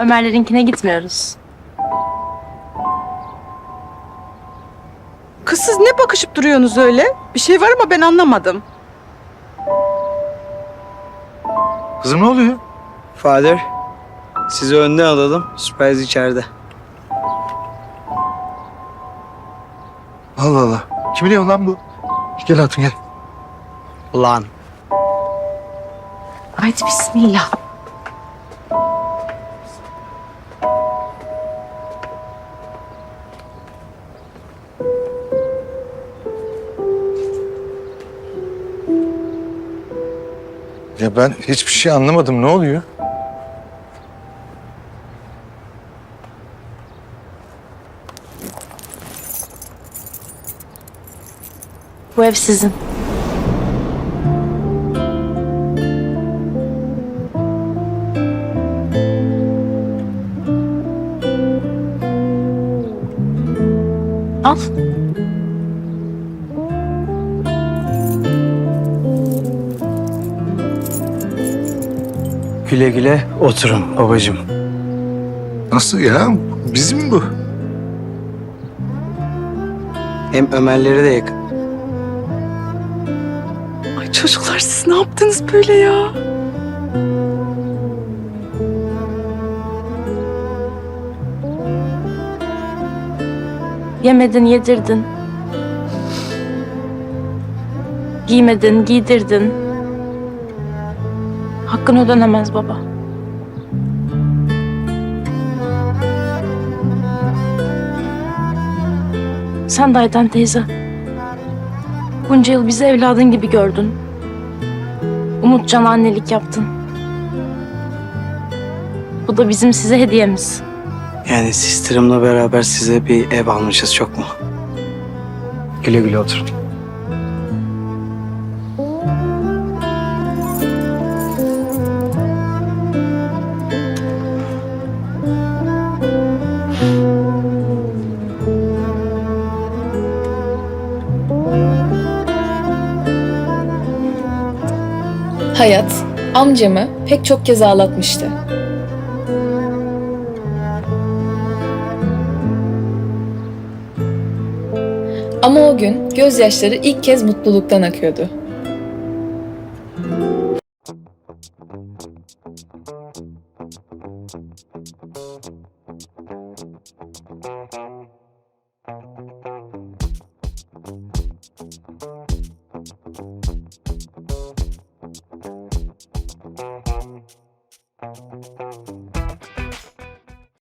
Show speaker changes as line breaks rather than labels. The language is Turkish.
Ömerlerinkine gitmiyoruz.
Kız siz ne bakışıp duruyorsunuz öyle? Bir şey var ama ben anlamadım.
Kızım ne oluyor?
Father, sizi önden alalım. Surprise içeride.
Allah Allah. Kim biliyor lan bu? Gel hatun gel.
Ulan.
Haydi bismillah.
Ya ben hiçbir şey anlamadım. Ne oluyor?
Bu ev sizin. Al.
Güle güle oturun babacığım.
Nasıl ya? Bizim bu.
Hem Ömerleri de yakın.
Ay çocuklar siz ne yaptınız böyle ya?
Yemedin, yedirdin. Giymedin, giydirdin. Hakkın ödenemez baba. Sen de Ayten teyze. Bunca yıl bizi evladın gibi gördün. Umutcan annelik yaptın. Bu da bizim size hediyemiz.
Yani sisterimle beraber size bir ev almışız çok mu? Güle güle oturun.
Hayat, amcamı pek çok kez ağlatmıştı. Ama o gün gözyaşları ilk kez mutluluktan akıyordu. Thank you.